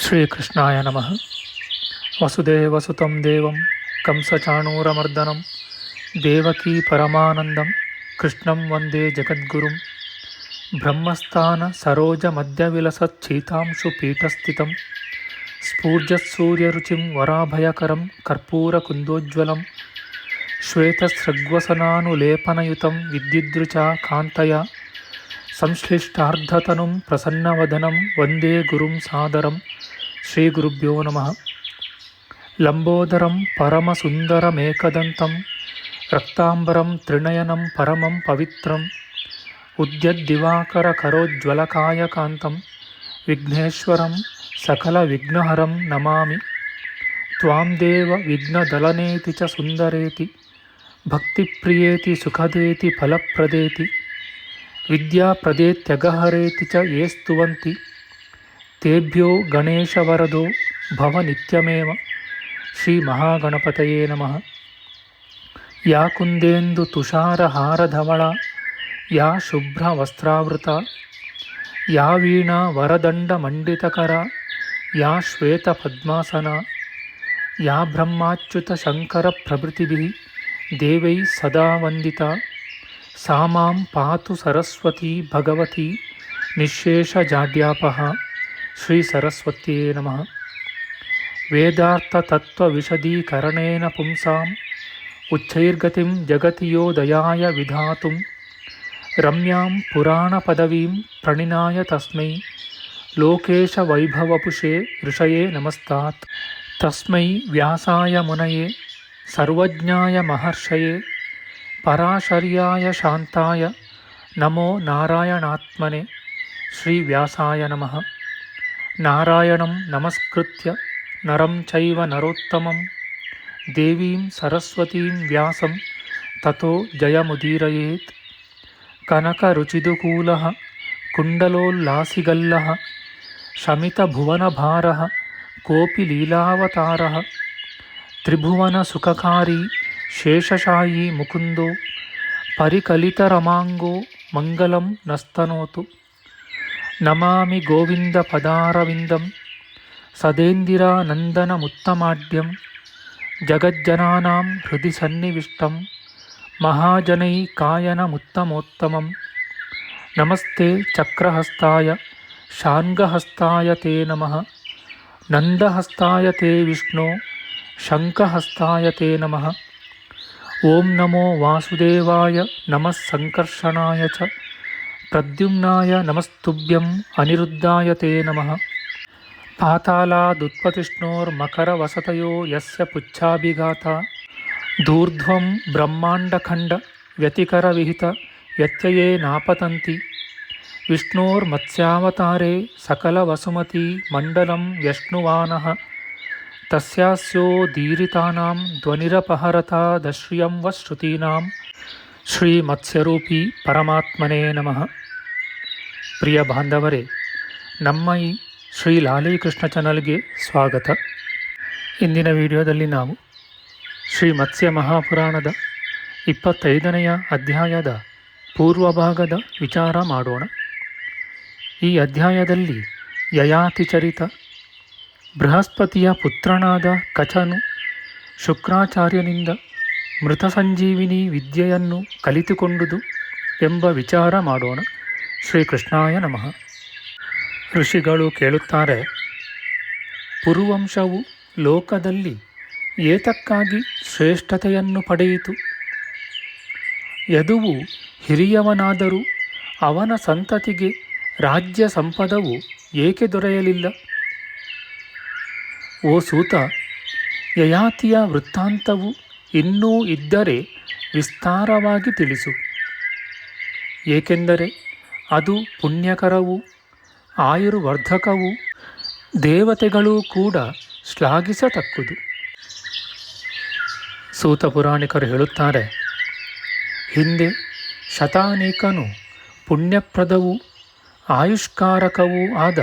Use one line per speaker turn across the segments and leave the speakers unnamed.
శ్రీకృష్ణాయ నమ. వసుదేవసుతం దేవం కంసచాణూరమర్దనం దేవకీ పరమానందం కృష్ణం వందే జగద్గురుం. బ్రహ్మస్థాన సరోజ మధ్య విలసీతాంశు పీఠస్థితం. స్ఫూర్జసూర్యరుచిం వరాభయకరం కర్పూరకుందోజ్వలం శ్వేతస్రగ్వసనానులేపనయుతం విద్యుద్రుచా కాంతయ. సంశ్లిష్టార్థతను ప్రసన్నవదనం వందే గురుం సాదరం. శ్రీ గురుభ్యో నమ. లంబోదరం పరమసుందరమేకదంతం. రక్తాంబరం త్రినయనం పరమం పవిత్రం. ఉద్యద్దివాకరకరోజ్వలకాయకాంతం. విఘ్నేశ్వరం సకల విఘ్నహరం నమామి. త్వాం దేవ విఘ్నదలనేతి చ సుందరేతి. భక్తిప్రియేతి సుఖదేతి ఫలప్రదేతి. ಫಲಪ್ರದೇತಿ ವಿದ್ಯಾಪ್ರದೇತ್ಯಗಹರೇತಿ ಚ ಯೇ ಸ್ತುವಂತಿ. ತೇಭ್ಯೋ ಗಣೇಶವರದೋ ಭವ ನಿತ್ಯಮೇವ. ಶ್ರೀ ಮಹಾಗಣಪತಯೇ ನಮಃ. ಯಾ ಕುಂದೇಂದು ತುಷಾರಹಾರಧವಳ ಯಾ ಶುಭ್ರವಸ್ತ್ರಾವೃತ ಯಾ ವೀಣಾ ವರದಂಡಮಂಡಿತಕರ ಯಾ ಶ್ವೇತಪದ್ಮಾಸನ ಯಾ ಬ್ರಹ್ಮಾಚ್ಯುತ ಶಂಕರ ಪ್ರಭೃತಿಭಿ, ದೇವೈ ಸದಾ ವಂದಿತಾ. सा मां पातु सरस्वती भगवती निःशेषजाड्यापः श्रीसरस्वत्यै नमः। वेदार्थतत्त्वविशदीकरणेन पुंसाम् उच्चैर्गतिं जगति यो दयाय विधातुं रम्यां पुराणपदवीं प्रणिनाय तस्मै लोकेशवैभवपुषे ऋषये नमस्तात्। तस्मै व्यासाय मुनये सर्वज्ञाय महर्षये पराशर्याय शान्ताय नमो नारायणात्मने श्रीव्यासाय नमः। नारायणं नमस्कृत्य नरं चैव नरोत्तमं। देवीं सरस्वतीं व्यासं ततो जयमुदीरयेत्। कनकरुचिदुकूलः कुण्डलोल्लासिगल्लः शमितभुवनभारः कोऽपि लीलावतारः त्रिभुवनसुखकारी శేషశాయి ముకుందో పరికలితరమాంగో మంగళం నస్తనోతు. నమామి గోవింద పదారవిందం సదేందిరానందనముత్తమాడ్యం జగజ్జనానాం హృది సన్నివిష్టం మహాజనై కాయనముత్తమోత్తమం నమస్తే చక్రహస్తాయ షాన్గహస్తాయ తే నమ. నందహస్తాయ తే విష్ణో శంఖహస్తాయ తే నమ. ఓం నమో వాసుదేవాయ సంకర్షణాయ చ ప్రద్యుమ్నాయ నమస్తుభ్యం అనిరుద్ధాయ తే నమ. పాతాళాదుత్పతిష్ణోర్మకరవసతయో యస్య పుచ్ఛాభిఘాత. దూర్ధ్వం బ్రహ్మాండఖండ వ్యతికరవిహిత వ్యత్యయే నాపతంతి. విష్ణోర్మత్స్యావతారే సకలవసుమతి మండలం వ్యష్ణువాన. ಮಂಡಲಂ ದೀರಿತಾನಾಂ ಧ್ವನಿರಪಹರತಾದಶ್ರಿಯಂ ವ ಶ್ರುತೀನಾಂ ಶ್ರೀ ಮತ್ಸ್ಯರೂಪಿ ಪರಮಾತ್ಮನೇ ನಮಃ ಪ್ರಿಯ ಬಾಂಧವರೇ ನಮ್ಮ ಈ ಶ್ರೀ ಲಾಲೀಕೃಷ್ಣ ಚಾನಲ್ಗೆ ಸ್ವಾಗತ ಇಂದಿನ ವಿಡಿಯೋದಲ್ಲಿ ನಾವು ಶ್ರೀ ಮತ್ಸ್ಯ ಮಹಾಪುರಾಣದ ಇಪ್ಪತ್ತೈದನೆಯ ಅಧ್ಯಾಯದ ಪೂರ್ವಭಾಗದ ವಿಚಾರ ಮಾಡೋಣ. ಈ ಅಧ್ಯಾಯದಲ್ಲಿ ಯಯಾತಿ ಚರಿತ ಬೃಹಸ್ಪತಿಯ ಪುತ್ರನಾದ ಕಚನು ಶುಕ್ರಾಚಾರ್ಯನಿಂದ ಮೃತ ಸಂಜೀವಿನಿ ವಿದ್ಯೆಯನ್ನು ಕಲಿತುಕೊಂಡುದು ಎಂಬ ವಿಚಾರ ಮಾಡೋಣ. ಶ್ರೀಕೃಷ್ಣಾಯ ನಮಃ. ಋಷಿಗಳು ಕೇಳುತ್ತಾರೆ, ಪುರುವಂಶವು ಲೋಕದಲ್ಲಿ ಏತಕ್ಕಾಗಿ ಶ್ರೇಷ್ಠತೆಯನ್ನು ಪಡೆಯಿತು? ಯದುವು ಹಿರಿಯವನಾದರೂ ಅವನ ಸಂತತಿಗೆ ರಾಜ್ಯ ಸಂಪದವು ಏಕೆ ದೊರೆಯಲಿಲ್ಲ? ಓ ಸೂತ, ಯಯಾತಿಯ ವೃತ್ತಾಂತವು ಇನ್ನೂ ಇದ್ದರೆ ವಿಸ್ತಾರವಾಗಿ ತಿಳಿಸು. ಏಕೆಂದರೆ ಅದು ಪುಣ್ಯಕರವೂ, ಆಯುರ್ವರ್ಧಕವೂ, ದೇವತೆಗಳೂ ಕೂಡ ಶ್ಲಾಘಿಸತಕ್ಕುದು. ಸೂತ ಪುರಾಣಿಕರು ಹೇಳುತ್ತಾರೆ, ಹಿಂದೆ ಶತಾನೇಕನು ಪುಣ್ಯಪ್ರದವೂ, ಆಯುಷ್ಕಾರಕವೂ ಆದ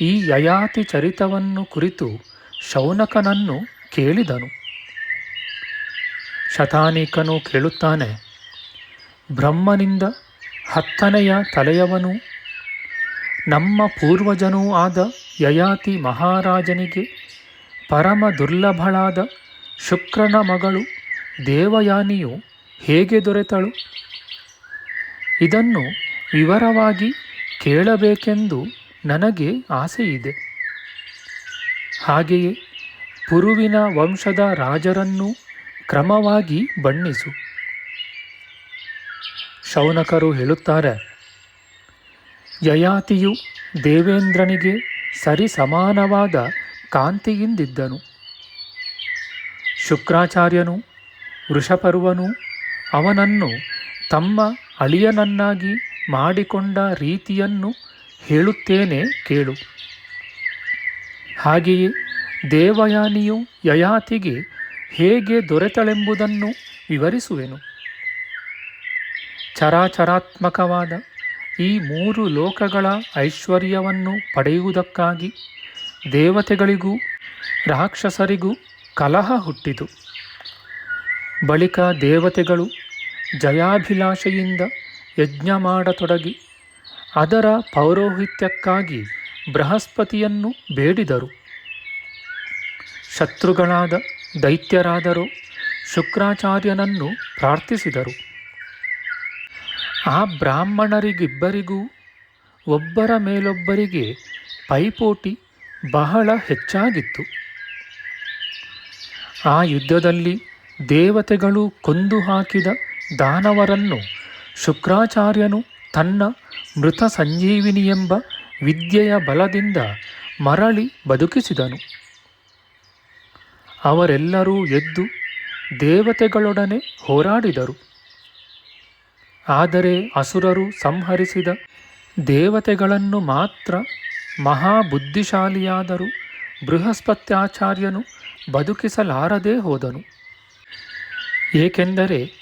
ಈ ಯಯಾತಿ ಚರಿತವನ್ನು ಕುರಿತು ಶೌನಕನನ್ನು ಕೇಳಿದನು. ಶತಾನೀಕನು ಕೇಳುತ್ತಾನೆ, ಬ್ರಹ್ಮನಿಂದ ಹತ್ತನೆಯ ತಲೆಯವನು, ನಮ್ಮ ಪೂರ್ವಜನೂ ಆದ ಯಯಾತಿ ಮಹಾರಾಜನಿಗೆ ಪರಮ ದುರ್ಲಭಳಾದ ಶುಕ್ರನ ಮಗಳು ದೇವಯಾನಿಯು ಹೇಗೆ ದೊರೆತಳು? ಇದನ್ನು ವಿವರವಾಗಿ ಕೇಳಬೇಕೆಂದು ನನಗೆ ಆಸೆಯಿದೆ. ಹಾಗೆಯೇ ಪುರುವಿನ ವಂಶದ ರಾಜರನ್ನು ಕ್ರಮವಾಗಿ ಬಣ್ಣಿಸು. ಶೌನಕರು ಹೇಳುತ್ತಾರೆ, ಯಯಾತಿಯು ದೇವೇಂದ್ರನಿಗೆ ಸರಿ ಸಮಾನವಾದ ಕಾಂತಿಯಿಂದಿದ್ದನು. ಶುಕ್ರಾಚಾರ್ಯನು ವೃಷಪರ್ವನು ಅವನನ್ನು ತಮ್ಮ ಅಳಿಯನನ್ನಾಗಿ ಮಾಡಿಕೊಂಡ ರೀತಿಯನ್ನು ಹೇಳುತ್ತೇನೆ ಕೇಳು. ಹಾಗೆಯೇ ದೇವಯಾನಿಯು ಯಯಾತಿಗೆ ಹೇಗೆ ದೊರೆತಳೆಂಬುದನ್ನು ವಿವರಿಸುವೆನು. ಚರಾಚರಾತ್ಮಕವಾದ ಈ ಮೂರು ಲೋಕಗಳ ಐಶ್ವರ್ಯವನ್ನು ಪಡೆಯುವುದಕ್ಕಾಗಿ ದೇವತೆಗಳಿಗೂ ರಾಕ್ಷಸರಿಗೂ ಕಲಹ ಹುಟ್ಟಿತು. ಬಳಿಕ ದೇವತೆಗಳು ಜಯಾಭಿಲಾಷೆಯಿಂದ ಯಜ್ಞ ಮಾಡತೊಡಗಿ ಅದರ ಪೌರೋಹಿತ್ಯಕ್ಕಾಗಿ ಬೃಹಸ್ಪತಿಯನ್ನು ಬೇಡಿದರು. ಶತ್ರುಗಳಾದ ದೈತ್ಯರಾದರೂ, ಶುಕ್ರಾಚಾರ್ಯನನ್ನು ಪ್ರಾರ್ಥಿಸಿದರು. ಆ ಬ್ರಾಹ್ಮಣರಿಗಿಬ್ಬರಿಗೂ ಒಬ್ಬರ ಮೇಲೊಬ್ಬರಿಗೆ ಪೈಪೋಟಿ ಬಹಳ ಹೆಚ್ಚಾಗಿತ್ತು. ಆ ಯುದ್ಧದಲ್ಲಿ ದೇವತೆಗಳು ಕೊಂದು ಹಾಕಿದ ದಾನವರನ್ನು ಶುಕ್ರಾಚಾರ್ಯನು ತನ್ನ ಮೃತ ಸಂಜೀವಿನಿ ಎಂಬ ವಿದ್ಯೆಯ ಬಲದಿಂದ ಮರಳಿ ಬದುಕಿಸಿದನು. ಅವರೆಲ್ಲರೂ ಎದ್ದು ದೇವತೆಗಳೊಡನೆ ಹೋರಾಡಿದರು. ಆದರೆ ಅಸುರರು ಸಂಹರಿಸಿದ ದೇವತೆಗಳನ್ನು ಮಾತ್ರ ಮಹಾಬುದ್ಧಿಶಾಲಿಯಾದರೂ ಬೃಹಸ್ಪತ್ಯಾಚಾರ್ಯನು ಬದುಕಿಸಲಾರದೆ ಹೋದನು. ಏಕೆಂದರೆ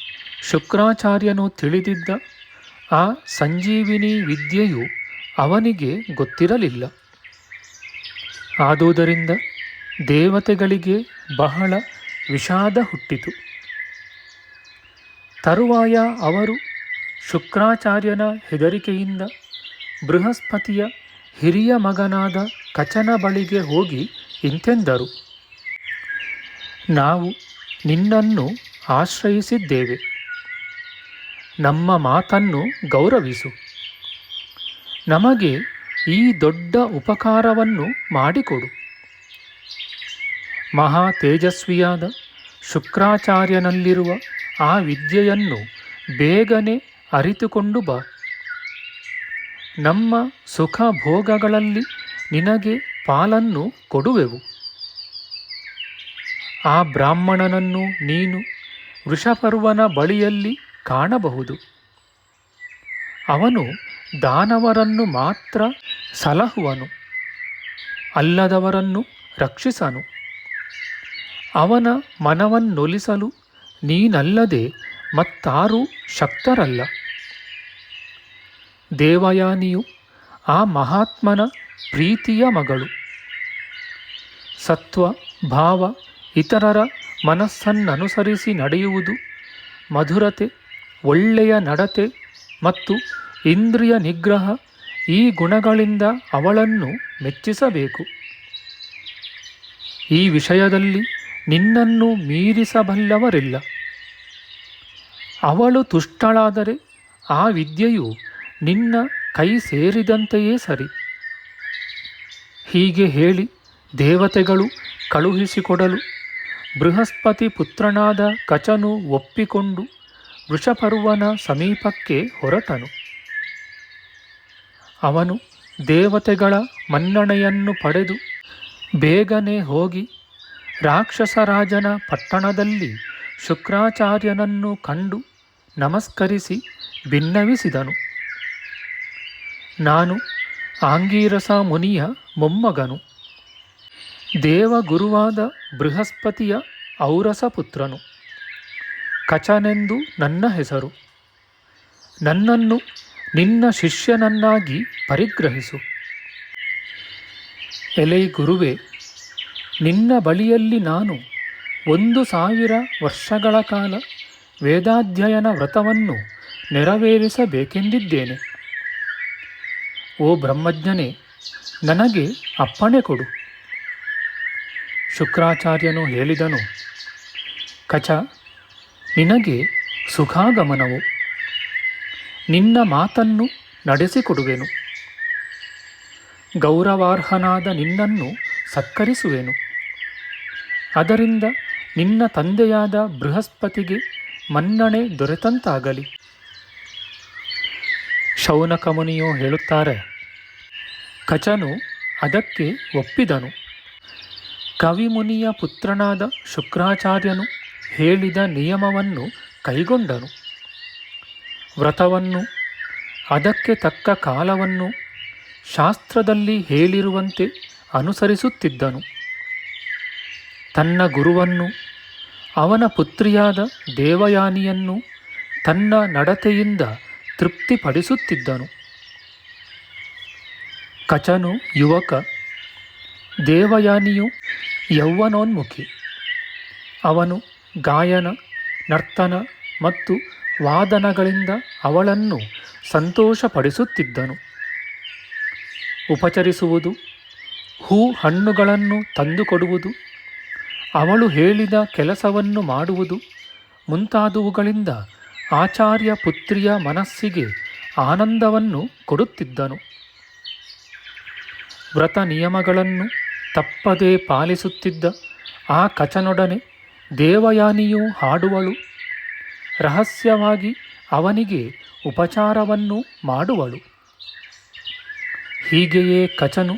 ಶುಕ್ರಾಚಾರ್ಯನು ತಿಳಿದಿದ್ದ ಆ ಸಂಜೀವಿನಿ ವಿದ್ಯೆಯು ಅವನಿಗೆ ಗೊತ್ತಿರಲಿಲ್ಲ. ಆದುದರಿಂದ ದೇವತೆಗಳಿಗೆ ಬಹಳ ವಿಷಾದ ಹುಟ್ಟಿತು. ತರುವಾಯ ಅವರು ಶುಕ್ರಾಚಾರ್ಯನ ಹೆದರಿಕೆಯಿಂದ ಬೃಹಸ್ಪತಿಯ ಹಿರಿಯ ಮಗನಾದ ಕಚನ ಬಳಿಗೆ ಹೋಗಿ ಇಂತೆಂದರು. ನಾವು ನಿನ್ನನ್ನು ಆಶ್ರಯಿಸಿದ್ದೇವೆ. ನಮ್ಮ ಮಾತನ್ನು ಗೌರವಿಸು. ನಮಗೆ ಈ ದೊಡ್ಡ ಉಪಕಾರವನ್ನು ಮಾಡಿಕೊಡು. ಮಹಾ ತೇಜಸ್ವಿಯಾದ ಶುಕ್ರಾಚಾರ್ಯನಲ್ಲಿರುವ ಆ ವಿದ್ಯೆಯನ್ನು ಬೇಗನೆ ಅರಿತುಕೊಂಡು ಬಾ. ನಮ್ಮ ಸುಖ ಭೋಗಗಳಲ್ಲಿ ನಿನಗೆ ಪಾಲನ್ನು ಕೊಡುವೆವು. ಆ ಬ್ರಾಹ್ಮಣನನ್ನು ನೀನು ವೃಷಪರ್ವನ ಬಳಿಯಲ್ಲಿ ಕಾಣಬಹುದು. ಅವನು ದಾನವರನ್ನು ಮಾತ್ರ ಸಲಹುವನು, ಅಲ್ಲದವರನ್ನು ರಕ್ಷಿಸನು. ಅವನ ಮನವನ್ನೊಲಿಸಲು ನೀನಲ್ಲದೆ ಮತ್ತಾರೂ ಶಕ್ತರಲ್ಲ. ದೇವಯಾನಿಯು ಆ ಮಹಾತ್ಮನ ಪ್ರೀತಿಯ ಮಗಳು. ಸತ್ವ, ಭಾವ, ಇತರರ ಮನಸ್ಸನ್ನನುಸರಿಸಿ ನಡೆಯುವುದು ಮಧುರತೆ, ಒಳ್ಳೆಯ ನಡತೆ ಮತ್ತು ಇಂದ್ರಿಯ ನಿಗ್ರಹ ಈ ಗುಣಗಳಿಂದ ಅವಳನ್ನು ಮೆಚ್ಚಿಸಬೇಕು. ಈ ವಿಷಯದಲ್ಲಿ ನಿನ್ನನ್ನು ಮೀರಿಸಬಲ್ಲವರಿಲ್ಲ. ಅವಳು ತುಷ್ಟಳಾದರೆ ಆ ವಿದ್ಯೆಯು ನಿನ್ನ ಕೈ ಸೇರಿದಂತೆಯೇ ಸರಿ. ಹೀಗೆ ಹೇಳಿ ದೇವತೆಗಳು ಕಳುಹಿಸಿಕೊಡಲು ಬೃಹಸ್ಪತಿ ಪುತ್ರನಾದ ಕಚನು ಒಪ್ಪಿಕೊಂಡು ವೃಷಪರ್ವನ ಸಮೀಪಕ್ಕೆ ಹೊರಟನು. ಅವನು ದೇವತೆಗಳ ಮನ್ನಣೆಯನ್ನು ಪಡೆದು ಬೇಗನೆ ಹೋಗಿ ರಾಕ್ಷಸರಾಜನ ಪಟ್ಟಣದಲ್ಲಿ ಶುಕ್ರಾಚಾರ್ಯನನ್ನು ಕಂಡು ನಮಸ್ಕರಿಸಿ ಭಿನ್ನವಿಸಿದನು ನಾನು ಆಂಗೀರಸ ಮುನಿಯ ಮೊಮ್ಮಗನು. ದೇವಗುರುವಾದ ಬೃಹಸ್ಪತಿಯ ಔರಸ ಪುತ್ರನು. ಕಚನೆಂದು ನನ್ನ ಹೆಸರು. ನನ್ನನ್ನು ನಿನ್ನ ಶಿಷ್ಯನನ್ನಾಗಿ ಪರಿಗ್ರಹಿಸು. ಎಲೈ ಗುರುವೆ, ನಿನ್ನ ಬಳಿಯಲ್ಲಿ ನಾನು ಒಂದು ಸಾವಿರ ವರ್ಷಗಳ ಕಾಲ ವೇದಾಧ್ಯಯನ ವ್ರತವನ್ನು ನೆರವೇರಿಸಬೇಕೆಂದಿದ್ದೇನೆ. ಓ ಬ್ರಹ್ಮಜ್ಞನೇ, ನನಗೆ ಅಪ್ಪಣೆ ಕೊಡು. ಶುಕ್ರಾಚಾರ್ಯನು ಹೇಳಿದನು, ಕಚ, ನಿನಗೆ ಸುಖಾಗಮನವು. ನಿನ್ನ ಮಾತನ್ನು ನಡೆಸಿಕೊಡುವೆನು. ಗೌರವಾರ್ಹನಾದ ನಿನ್ನನ್ನು ಸತ್ಕರಿಸುವೆನು. ಅದರಿಂದ ನಿನ್ನ ತಂದೆಯಾದ ಬೃಹಸ್ಪತಿಗೆ ಮನ್ನಣೆ ದೊರೆತಂತಾಗಲಿ. ಶೌನಕಮುನಿಯು ಹೇಳುತ್ತಾರೆ, ಕಚನು ಅದಕ್ಕೆ ಒಪ್ಪಿದನು. ಕವಿಮುನಿಯ ಪುತ್ರನಾದ ಶುಕ್ರಾಚಾರ್ಯನು ಹೇಳಿದ ನಿಯಮವನ್ನು ಕೈಗೊಂಡನು. ವ್ರತವನ್ನು, ಅದಕ್ಕೆ ತಕ್ಕ ಕಾಲವನ್ನು ಶಾಸ್ತ್ರದಲ್ಲಿ ಹೇಳಿರುವಂತೆ ಅನುಸರಿಸುತ್ತಿದ್ದನು. ತನ್ನ ಗುರುವನ್ನು, ಅವನ ಪುತ್ರಿಯಾದ ದೇವಯಾನಿಯನ್ನು ತನ್ನ ನಡತೆಯಿಂದ ತೃಪ್ತಿಪಡಿಸುತ್ತಿದ್ದನು. ಕಚನು ಯುವಕ, ದೇವಯಾನಿಯು ಯೌವನೋನ್ಮುಖಿ. ಅವನು ಗಾಯನ, ನರ್ತನ ಮತ್ತು ವಾದನಗಳಿಂದ ಅವಳನ್ನು ಸಂತೋಷಪಡಿಸುತ್ತಿದ್ದನು. ಉಪಚರಿಸುವುದು, ಹೂ ಹಣ್ಣುಗಳನ್ನು ತಂದುಕೊಡುವುದು, ಅವಳು ಹೇಳಿದ ಕೆಲಸವನ್ನು ಮಾಡುವುದು ಮುಂತಾದವುಗಳಿಂದ ಆಚಾರ್ಯ ಪುತ್ರಿಯ ಮನಸ್ಸಿಗೆ ಆನಂದವನ್ನು ಕೊಡುತ್ತಿದ್ದನು. ವ್ರತ ನಿಯಮಗಳನ್ನು ತಪ್ಪದೇ ಪಾಲಿಸುತ್ತಿದ್ದ ಆ ಕಚನೊಡನೆ ದೇವಯಾನಿಯೂ ಹಾಡುವಳು. ರಹಸ್ಯವಾಗಿ ಅವನಿಗೆ ಉಪಚಾರವನ್ನು ಮಾಡುವಳು. ಹೀಗೆಯೇ ಕಚನು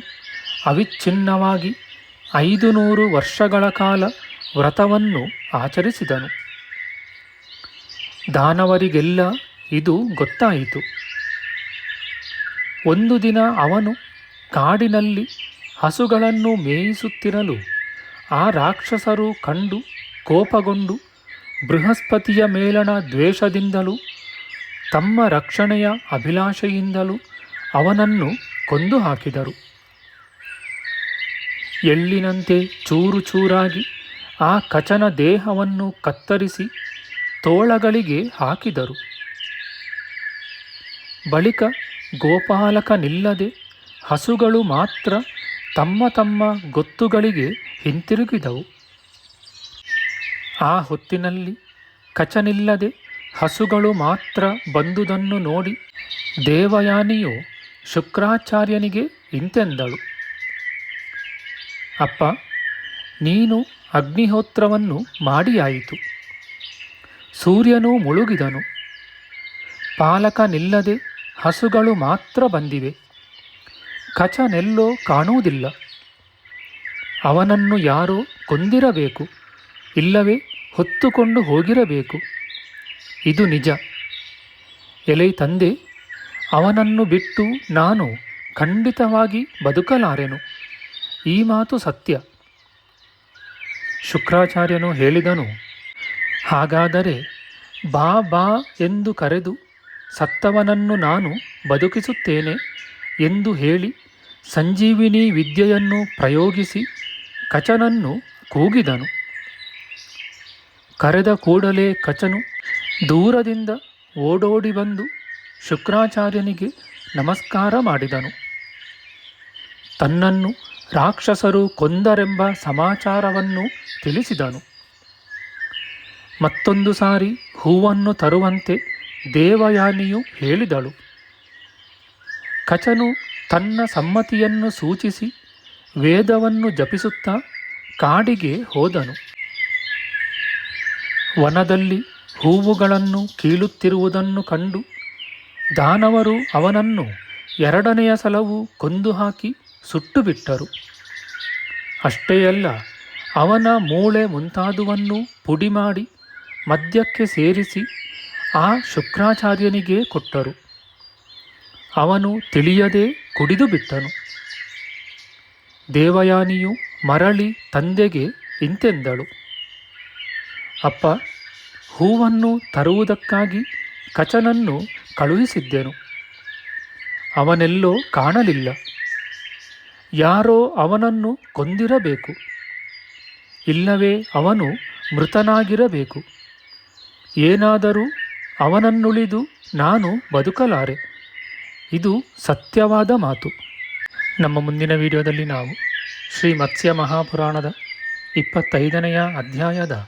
ಅವಿಚ್ಛಿನ್ನವಾಗಿ ಐದು ನೂರು ವರ್ಷಗಳ ಕಾಲ ವ್ರತವನ್ನು ಆಚರಿಸಿದನು. ದಾನವರಿಗೆಲ್ಲ ಇದು ಗೊತ್ತಾಯಿತು. ಒಂದು ದಿನ ಅವನು ಕಾಡಿನಲ್ಲಿ ಹಸುಗಳನ್ನು ಮೇಯಿಸುತ್ತಿರಲು ಆ ರಾಕ್ಷಸರು ಕಂಡು ಕೋಪಗೊಂಡು ಬೃಹಸ್ಪತಿಯ ಮೇಲಣ ದ್ವೇಷದಿಂದಲೂ, ತಮ್ಮ ರಕ್ಷಣೆಯ ಅಭಿಲಾಷೆಯಿಂದಲೂ ಅವನನ್ನು ಕೊಂದು ಹಾಕಿದರು ಎಳ್ಳಿನಂತೆ ಚೂರು ಚೂರಾಗಿ ಆ ಕಚನ ದೇಹವನ್ನು ಕತ್ತರಿಸಿ ತೋಳಗಳಿಗೆ ಹಾಕಿದರು. ಬಳಿಕ ಗೋಪಾಲಕನಿಲ್ಲದೆ ಹಸುಗಳು ಮಾತ್ರ ತಮ್ಮ ತಮ್ಮ ಗೊತ್ತುಗಳಿಗೆ ಹಿಂತಿರುಗಿದವು. ಆ ಹೊತ್ತಿನಲ್ಲಿ ಕಚನಿಲ್ಲದೆ ಹಸುಗಳು ಮಾತ್ರ ಬಂದುದನ್ನು ನೋಡಿ ದೇವಯಾನಿಯು ಶುಕ್ರಾಚಾರ್ಯನಿಗೆ ಇಂತೆಂದಳು. ಅಪ್ಪ, ನೀನು ಅಗ್ನಿಹೋತ್ರವನ್ನು ಮಾಡಿಯಾಯಿತು. ಸೂರ್ಯನೂ ಮುಳುಗಿದನು. ಪಾಲಕನಿಲ್ಲದೆ ಹಸುಗಳು ಮಾತ್ರ ಬಂದಿವೆ. ಕಚನೆಲ್ಲೋ ಕಾಣುವುದಿಲ್ಲ. ಅವನನ್ನು ಯಾರೋ ಕೊಂದಿರಬೇಕು. ಇಲ್ಲವೇ? ಹೊತ್ತುಕೊಂಡು ಹೋಗಿರಬೇಕು. ಇದು ನಿಜ. ಎಲೆ ತಂದೆ, ಅವನನ್ನು ಬಿಟ್ಟು ನಾನು ಖಂಡಿತವಾಗಿ ಬದುಕಲಾರೆನು. ಈ ಮಾತು ಸತ್ಯ. ಶುಕ್ರಾಚಾರ್ಯನು ಹೇಳಿದನು, ಹಾಗಾದರೆ ಬಾ ಬಾ ಎಂದು ಕರೆದು ಸತ್ತವನನ್ನು ನಾನು ಬದುಕಿಸುತ್ತೇನೆ ಎಂದು ಹೇಳಿ ಸಂಜೀವಿನಿ ವಿದ್ಯೆಯನ್ನು ಪ್ರಯೋಗಿಸಿ ಕಚನನ್ನು ಕೂಗಿದನು. ಕರೆದ ಕೂಡಲೇ ಕಚನು ದೂರದಿಂದ ಓಡೋಡಿ ಬಂದು ಶುಕ್ರಾಚಾರ್ಯನಿಗೆ ನಮಸ್ಕಾರ ಮಾಡಿದನು. ತನ್ನನ್ನು ರಾಕ್ಷಸರು ಕೊಂದರೆಂಬ ಸಮಾಚಾರವನ್ನು ತಿಳಿಸಿದನು. ಮತ್ತೊಂದು ಸಾರಿ ಹೂವನ್ನು ತರುವಂತೆ ದೇವಯಾನಿಯು ಹೇಳಿದಳು. ಕಚನು ತನ್ನ ಸಮ್ಮತಿಯನ್ನು ಸೂಚಿಸಿ ವೇದವನ್ನು ಜಪಿಸುತ್ತಾ ಕಾಡಿಗೆ ಹೋದನು. ವನದಲ್ಲಿ ಹೂವುಗಳನ್ನು ಕೀಳುತ್ತಿರುವುದನ್ನು ಕಂಡು ದಾನವರು ಅವನನ್ನು ಎರಡನೆಯ ಸಲವೂ ಕೊಂದು ಹಾಕಿ ಸುಟ್ಟು ಬಿಟ್ಟರು ಅಷ್ಟೇ ಅಲ್ಲ, ಅವನ ಮೂಳೆ ಮುಂತಾದುವನ್ನು ಪುಡಿ ಮಾಡಿ ಮದ್ಯಕ್ಕೆ ಸೇರಿಸಿ ಆ ಶುಕ್ರಾಚಾರ್ಯನಿಗೆ ಕೊಟ್ಟರು. ಅವನು ತಿಳಿಯದೆ ಕುಡಿದು ಬಿಟ್ಟನು. ದೇವಯಾನಿಯು ಮರಳಿ ತಂದೆಗೆ ಇಂತೆಂದಳು. ಅಪ್ಪ, ಹೂವನ್ನು ತರುವುದಕ್ಕಾಗಿ ಕಚನನ್ನು ಕಳುಹಿಸಿದ್ದೆನು. ಅವನೆಲ್ಲೋ ಕಾಣಲಿಲ್ಲ. ಯಾರೋ ಅವನನ್ನು ಕೊಂದಿರಬೇಕು. ಇಲ್ಲವೇ ಅವನು ಮೃತನಾಗಿರಬೇಕು. ಏನಾದರೂ ಅವನನ್ನುಳಿದು ನಾನು ಬದುಕಲಾರೆ. ಇದು ಸತ್ಯವಾದ ಮಾತು. ನಮ್ಮ ಮುಂದಿನ ವಿಡಿಯೋದಲ್ಲಿ ನಾವು ಶ್ರೀ ಮತ್ಸ್ಯ ಮಹಾಪುರಾಣದ ಇಪ್ಪತ್ತೈದನೆಯ ಅಧ್ಯಾಯದ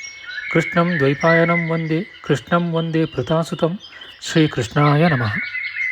ಕೃಷ್ಣಂ ದ್ವೈಪಾಯನಂ ವಂದೇ ಕೃಷ್ಣಂ ವಂದೇ ಪೃತಾಸುತಂ ಶ್ರೀಕೃಷ್ಣಾಯ ನಮಃ